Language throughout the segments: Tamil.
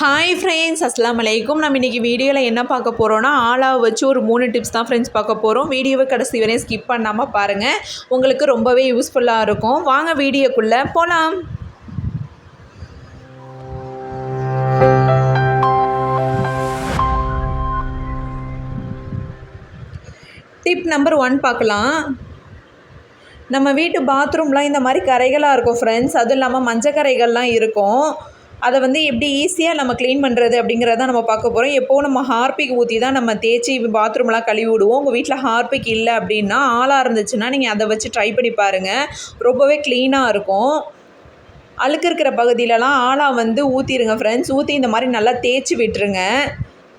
ஹாய் ஃப்ரெண்ட்ஸ் அஸ்லாம் வலைக்கும் நம்ம இன்றைக்கி வீடியோவில் என்ன பார்க்க போகிறோன்னா ஆளாக வச்சு ஒரு மூணு டிப்ஸ் தான் ஃப்ரெண்ட்ஸ் பார்க்க போகிறோம் வீடியோவை கடைசி வரையும் ஸ்கிப் பண்ணாமல் பாருங்கள் உங்களுக்கு ரொம்பவே யூஸ்ஃபுல்லாக இருக்கும். வாங்க வீடியோக்குள்ளே போகலாம் டிப் நம்பர் ஒன் பார்க்கலாம். நம்ம வீட்டு பாத்ரூம்லாம் இந்த மாதிரி கரைகளாக இருக்கும் ஃப்ரெண்ட்ஸ் அதுவும் இல்லாமல் மஞ்சள் கரைகள்லாம் இருக்கும். அதை வந்து எப்படி ஈஸியாக நம்ம க்ளீன் பண்ணுறது அப்படிங்கிறத நம்ம பார்க்க போகிறோம் எப்போது நம்ம ஹார்பிக் ஊற்றி தான் நம்ம தேய்ச்சி பாத்ரூம்லாம் கழுவி விடுவோம். உங்கள் வீட்டில் ஹார்பிக் இல்லை அப்படின்னா ஆளாக இருந்துச்சுன்னா நீங்கள் அதை வச்சு ட்ரை பண்ணி பாருங்கள் ரொம்பவே க்ளீனாக இருக்கும். அழுக்கு இருக்கிற பகுதியிலலாம் ஆளாக வந்து ஊற்றிடுங்க ஃப்ரெண்ட்ஸ் ஊற்றி இந்த மாதிரி நல்லா தேய்ச்சி விட்டுருங்க.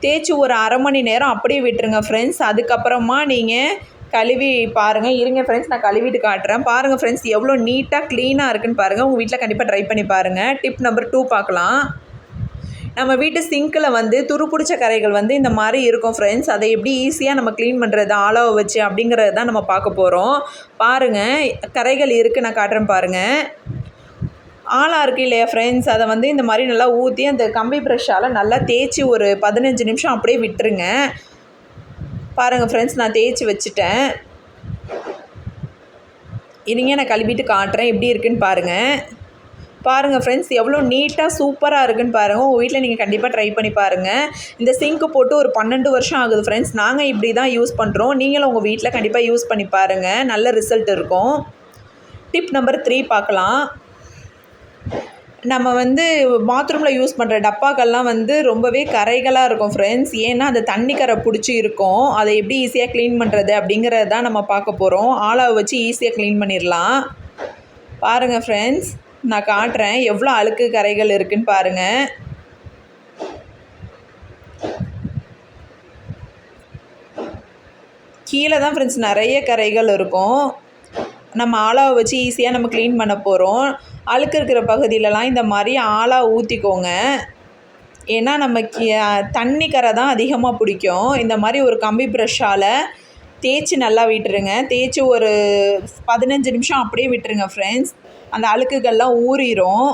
தேய்ச்சி ஒரு அரை மணி நேரம் அப்படியே விட்டுருங்க ஃப்ரெண்ட்ஸ் அதுக்கப்புறமா நீங்கள் கழுவி பாருங்கள் இருங்க ஃப்ரெண்ட்ஸ் நான் கழுவிட்டு காட்டுறேன். பாருங்கள் ஃப்ரெண்ட்ஸ் எவ்வளோ நீட்டாக க்ளீனாக இருக்குன்னு பாருங்கள் உங்கள் வீட்டில் கண்டிப்பாக ட்ரை பண்ணி பாருங்கள் டிப் நம்பர் டூ பார்க்கலாம். நம்ம வீட்டு சிங்கில் வந்து துருப்பிடிச்ச கரைகள் வந்து இந்த மாதிரி இருக்கும் ஃப்ரெண்ட்ஸ் அதை எப்படி ஈஸியாக நம்ம க்ளீன் பண்ணுறது ஆளாவை வச்சு அப்படிங்கிறது தான் நம்ம பார்க்க போகிறோம் பாருங்கள் கரைகள் இருக்குது நான் காட்டுறேன் பாருங்கள் ஆளாக இருக்குது இல்லையா ஃப்ரெண்ட்ஸ் அதை வந்து இந்த மாதிரி நல்லா ஊற்றி அந்த கம்பி ப்ரெஷ்ஷால் நல்லா தேய்ச்சி ஒரு பதினஞ்சு நிமிஷம் அப்படியே விட்டுருங்க. பாருங்கள் ஃப்ரெண்ட்ஸ் நான் தேய்ச்சி வச்சுட்டேன். இனிங்க நான் கழுவிட்டு காட்டுறேன் எப்படி இருக்குன்னு பாருங்கள் பாருங்கள் ஃப்ரெண்ட்ஸ் எவ்வளோ நீட்டாக சூப்பராக இருக்குன்னு பாருங்கள் உங்கள் வீட்டில் நீங்கள் கண்டிப்பாக ட்ரை பண்ணி பாருங்கள் இந்த சிங்க்கு போட்டு ஒரு பன்னெண்டு வருஷம் ஆகுது ஃப்ரெண்ட்ஸ் நாங்கள் இப்படி தான் யூஸ் பண்ணுறோம் நீங்களும் உங்கள் வீட்டில் கண்டிப்பாக யூஸ் பண்ணி பாருங்கள் நல்ல ரிசல்ட் இருக்கும். டிப் நம்பர் த்ரீ பார்க்கலாம். நம்ம வந்து பாத்ரூமில் யூஸ் பண்ணுற டப்பாக்கள்லாம் வந்து ரொம்பவே கரைகளாக இருக்கும் ஃப்ரெண்ட்ஸ் ஏன்னா அந்த தண்ணி கரை பிடிச்சி இருக்கும். அதை எப்படி ஈஸியாக க்ளீன் பண்ணுறது அப்படிங்கிறத தான் நம்ம பார்க்க போகிறோம் ஆளாவை வச்சு ஈஸியாக க்ளீன் பண்ணிடலாம். பாருங்கள் ஃப்ரெண்ட்ஸ் நான் காட்டுறேன். எவ்வளோ அழுக்கு கரைகள் இருக்குதுன்னு பாருங்கள் கீழே தான் ஃப்ரெண்ட்ஸ் நிறைய கரைகள் இருக்கும். நம்ம ஆளாவை வச்சு ஈஸியாக நம்ம க்ளீன் பண்ண போகிறோம் அழுக்கு இருக்கிற பகுதியிலலாம் இந்த மாதிரி ஆளாக ஊற்றிக்கோங்க ஏன்னா நம்ம தண்ணி கரை தான் அதிகமாக பிடிக்கும். இந்த மாதிரி ஒரு கம்பி ப்ரெஷ்ஷால் தேய்ச்சி நல்லா விட்டுருங்க. தேய்ச்சி ஒரு பதினஞ்சு நிமிஷம் அப்படியே விட்டுருங்க ஃப்ரெண்ட்ஸ் அந்த அழுக்குகள்லாம் ஊறிடும்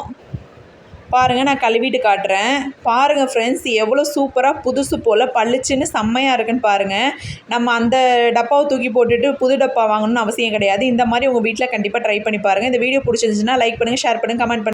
பாருங்கள் நான் கழுவிட்டு காட்டுறேன். பாருங்கள் ஃப்ரெண்ட்ஸ் எவ்வளோ சூப்பராக புதுசு போல் பளிச்சுன்னு செம்மையாக இருக்குன்னு பாருங்கள் நம்ம அந்த டப்பாவை தூக்கி போட்டுட்டு புது டப்பா வாங்கணும்னு அவசியம் கிடையாது. இந்த மாதிரி உங்கள் வீட்டில் கண்டிப்பாக ட்ரை பண்ணி பாருங்கள் இந்த வீடியோ பிடிச்சிருந்துச்சுன்னா லைக் பண்ணுங்கள் ஷேர் பண்ணுங்கள் கமெண்ட் பண்ணுங்கள்